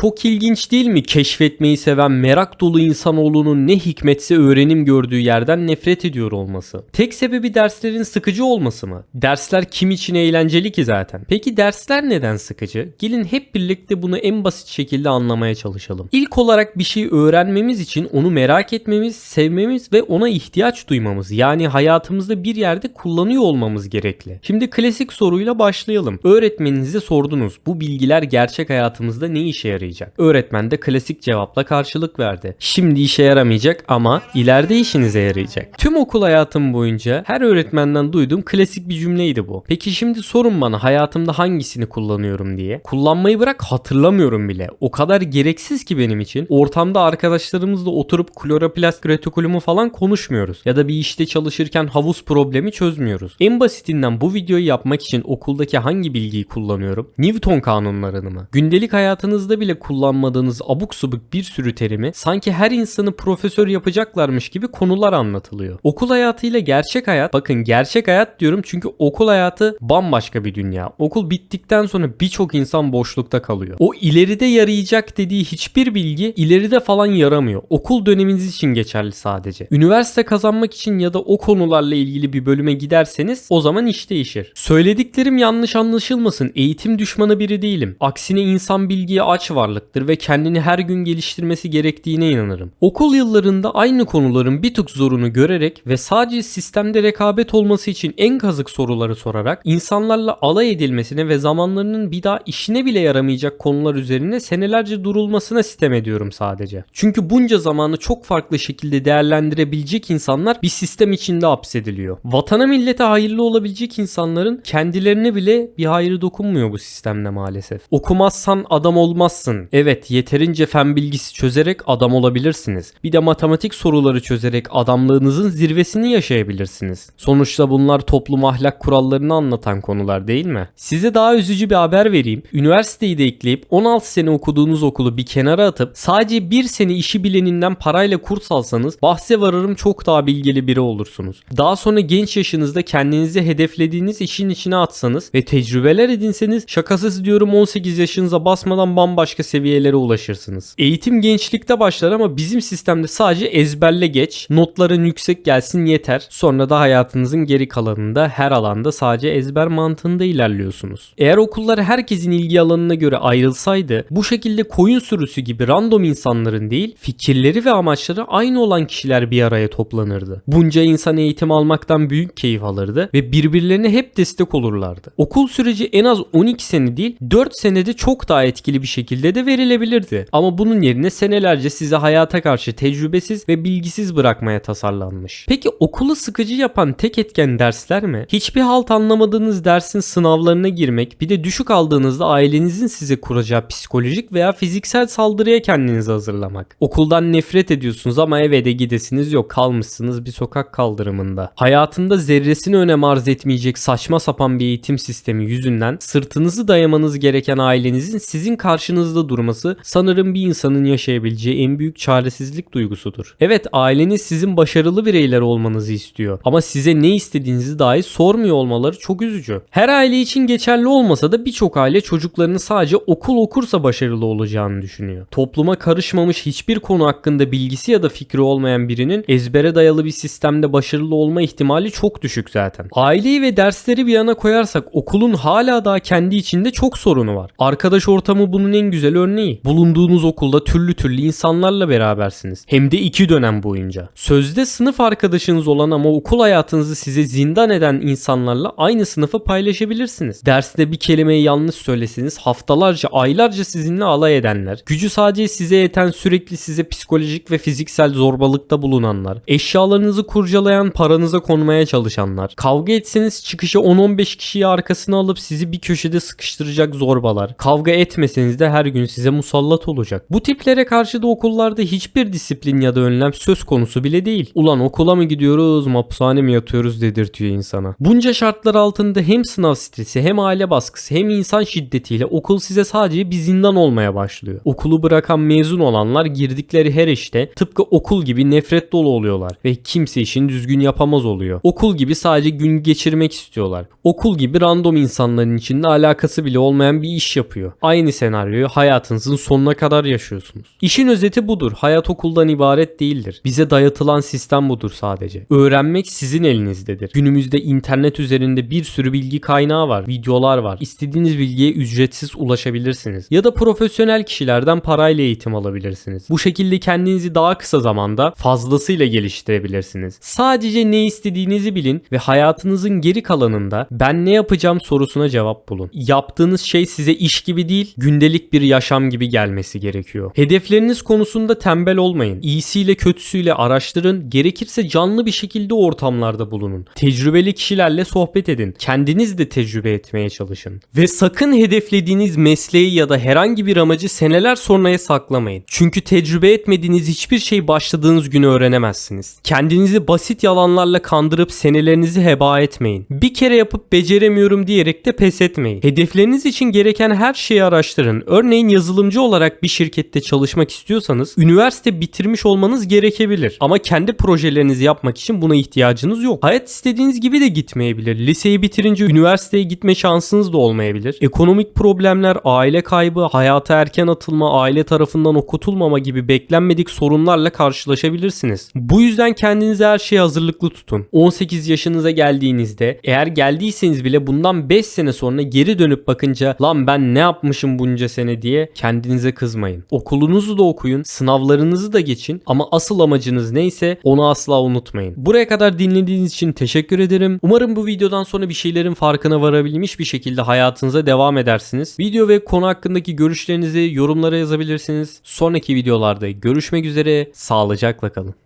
Çok ilginç değil mi? Keşfetmeyi seven merak dolu insanoğlunun ne hikmetse öğrenim gördüğü yerden nefret ediyor olması. Tek sebebi derslerin sıkıcı olması mı? Dersler kim için eğlenceli ki zaten? Peki dersler neden sıkıcı? Gelin hep birlikte bunu en basit şekilde anlamaya çalışalım. İlk olarak bir şey öğrenmemiz için onu merak etmemiz, sevmemiz ve ona ihtiyaç duymamız yani hayatımızda bir yerde kullanıyor olmamız gerekli. Şimdi klasik soruyla başlayalım. Öğretmeninize sordunuz. Bu bilgiler gerçek hayatımızda ne işe yarayacak? Öğretmen de klasik cevapla karşılık verdi. Şimdi işe yaramayacak ama ileride işinize yarayacak. Tüm okul hayatım boyunca her öğretmenden duyduğum klasik bir cümleydi bu. Peki şimdi sorun bana hayatımda hangisini kullanıyorum diye. Kullanmayı bırak hatırlamıyorum bile. O kadar gereksiz ki benim için. Ortamda arkadaşlarımızla oturup kloroplast retikulumu falan konuşmuyoruz. Ya da bir işte çalışırken havuz problemi çözmüyoruz. En basitinden bu videoyu yapmak için okuldaki hangi bilgiyi kullanıyorum? Newton kanunlarını mı? Gündelik hayatınızda bile kullanmadığınız abuk subuk bir sürü terimi sanki her insanı profesör yapacaklarmış gibi konular anlatılıyor. Okul hayatıyla gerçek hayat, bakın gerçek hayat diyorum çünkü okul hayatı bambaşka bir dünya. Okul bittikten sonra birçok insan boşlukta kalıyor. O ileride yarayacak dediği hiçbir bilgi ileride falan yaramıyor. Okul döneminiz için geçerli sadece. Üniversite kazanmak için ya da o konularla ilgili bir bölüme giderseniz o zaman iş değişir. Söylediklerim yanlış anlaşılmasın. Eğitim düşmanı biri değilim. Aksine insan bilgiye aç varlıktır ve kendini her gün geliştirmesi gerektiğine inanırım. Okul yıllarında aynı konuların bir tık zorunu görerek ve sadece sistemde rekabet olması için en kazık soruları sorarak insanlarla alay edilmesine ve zamanlarının bir daha işine bile yaramayacak konular üzerine senelerce durulmasına sitem ediyorum sadece. Çünkü bunca zamanı çok farklı şekilde değerlendirebilecek insanlar bir sistem içinde hapsediliyor. Vatana millete hayırlı olabilecek insanların kendilerine bile bir hayrı dokunmuyor bu sistemde maalesef. Okumazsan adam olmazsın. Evet yeterince fen bilgisi çözerek adam olabilirsiniz. Bir de matematik soruları çözerek adamlığınızın zirvesini yaşayabilirsiniz. Sonuçta bunlar toplum ahlak kurallarını anlatan konular değil mi? Size daha üzücü bir haber vereyim. Üniversiteyi de ekleyip 16 sene okuduğunuz okulu bir kenara atıp sadece bir sene işi bileninden parayla kurs alsanız bahse vararım çok daha bilgili biri olursunuz. Daha sonra genç yaşınızda kendinizi hedeflediğiniz işin içine atsanız ve tecrübeler edinseniz şakasız diyorum 18 yaşınıza basmadan bambaşka seviyelere ulaşırsınız. Eğitim gençlikte başlar ama bizim sistemde sadece ezberle geç, notların yüksek gelsin yeter. Sonra da hayatınızın geri kalanında her alanda sadece ezber mantığında ilerliyorsunuz. Eğer okullar herkesin ilgi alanına göre ayrılsaydı bu şekilde koyun sürüsü gibi random insanların değil fikirleri ve amaçları aynı olan kişiler bir araya toplanırdı. Bunca insan eğitim almaktan büyük keyif alırdı ve birbirlerine hep destek olurlardı. Okul süreci en az 12 sene değil 4 senede çok daha etkili bir şekilde de verilebilirdi. Ama bunun yerine senelerce size hayata karşı tecrübesiz ve bilgisiz bırakmaya tasarlanmış. Peki okulu sıkıcı yapan tek etken dersler mi? Hiçbir halt anlamadığınız dersin sınavlarına girmek bir de düşük aldığınızda ailenizin size kuracağı psikolojik veya fiziksel saldırıya kendinizi hazırlamak. Okuldan nefret ediyorsunuz ama eve de gidesiniz yok kalmışsınız bir sokak kaldırımında. Hayatında zerresini önem arz etmeyecek saçma sapan bir eğitim sistemi yüzünden sırtınızı dayamanız gereken ailenizin sizin karşınızda durması sanırım bir insanın yaşayabileceği en büyük çaresizlik duygusudur. Evet aileniz sizin başarılı bireyler olmanızı istiyor ama size ne istediğinizi dahi sormuyor olmaları çok üzücü. Her aile için geçerli olmasa da birçok aile çocuklarını sadece okul okursa başarılı olacağını düşünüyor. Topluma karışmamış hiçbir konu hakkında bilgisi ya da fikri olmayan birinin ezbere dayalı bir sistemde başarılı olma ihtimali çok düşük zaten. Aileyi ve dersleri bir yana koyarsak okulun hala daha kendi içinde çok sorunu var. Arkadaş ortamı bunun en güzel örneği. Bulunduğunuz okulda türlü türlü insanlarla berabersiniz. Hem de iki dönem boyunca. Sözde sınıf arkadaşınız olan ama okul hayatınızı size zindan eden insanlarla aynı sınıfı paylaşabilirsiniz. Derste bir kelimeyi yanlış söyleseniz haftalarca, aylarca sizinle alay edenler, gücü sadece size yeten sürekli size psikolojik ve fiziksel zorbalıkta bulunanlar, eşyalarınızı kurcalayan paranıza konmaya çalışanlar, kavga etseniz çıkışa 10-15 kişiyi arkasına alıp sizi bir köşede sıkıştıracak zorbalar, kavga etmeseniz de her gün size musallat olacak. Bu tiplere karşı da okullarda hiçbir disiplin ya da önlem söz konusu bile değil. Ulan okula mı gidiyoruz, mahpushane mi yatıyoruz dedirtiyor insana. Bunca şartlar altında hem sınav stresi hem aile baskısı hem insan şiddetiyle okul size sadece bir zindan olmaya başlıyor. Okulu bırakan mezun olanlar girdikleri her işte tıpkı okul gibi nefret dolu oluyorlar ve kimse işini düzgün yapamaz oluyor. Okul gibi sadece gün geçirmek istiyorlar. Okul gibi random insanların içinde alakası bile olmayan bir iş yapıyor. Aynı senaryoyu hayat hayatınızın sonuna kadar yaşıyorsunuz. İşin özeti budur. Hayat okuldan ibaret değildir. Bize dayatılan sistem budur sadece. Öğrenmek sizin elinizdedir. Günümüzde internet üzerinde bir sürü bilgi kaynağı var, videolar var. İstediğiniz bilgiye ücretsiz ulaşabilirsiniz. Ya da profesyonel kişilerden parayla eğitim alabilirsiniz. Bu şekilde kendinizi daha kısa zamanda fazlasıyla geliştirebilirsiniz. Sadece ne istediğinizi bilin ve hayatınızın geri kalanında ben ne yapacağım sorusuna cevap bulun. Yaptığınız şey size iş gibi değil, gündelik bir yaşam gibi gelmesi gerekiyor. Hedefleriniz konusunda tembel olmayın. İyisiyle kötüsüyle araştırın, gerekirse canlı bir şekilde ortamlarda bulunun. Tecrübeli kişilerle sohbet edin. Kendiniz de tecrübe etmeye çalışın. Ve sakın hedeflediğiniz mesleği ya da herhangi bir amacı seneler sonraya saklamayın. Çünkü tecrübe etmediğiniz hiçbir şey başladığınız günü öğrenemezsiniz. Kendinizi basit yalanlarla kandırıp senelerinizi heba etmeyin. Bir kere yapıp beceremiyorum diyerek de pes etmeyin. Hedefleriniz için gereken her şeyi araştırın. Örneğin yazılımcı olarak bir şirkette çalışmak istiyorsanız üniversite bitirmiş olmanız gerekebilir. Ama kendi projelerinizi yapmak için buna ihtiyacınız yok. Hayat istediğiniz gibi de gitmeyebilir. Liseyi bitirince üniversiteye gitme şansınız da olmayabilir. Ekonomik problemler, aile kaybı, hayata erken atılma, aile tarafından okutulmama gibi beklenmedik sorunlarla karşılaşabilirsiniz. Bu yüzden kendinize her şeye hazırlıklı tutun. 18 yaşınıza geldiğinizde eğer geldiyseniz bile bundan 5 sene sonra geri dönüp bakınca lan ben ne yapmışım bunca sene kendinize kızmayın. Okulunuzu da okuyun, sınavlarınızı da geçin ama asıl amacınız neyse onu asla unutmayın. Buraya kadar dinlediğiniz için teşekkür ederim. Umarım bu videodan sonra bir şeylerin farkına varabilmiş bir şekilde hayatınıza devam edersiniz. Video ve konu hakkındaki görüşlerinizi yorumlara yazabilirsiniz. Sonraki videolarda görüşmek üzere. Sağlıcakla kalın.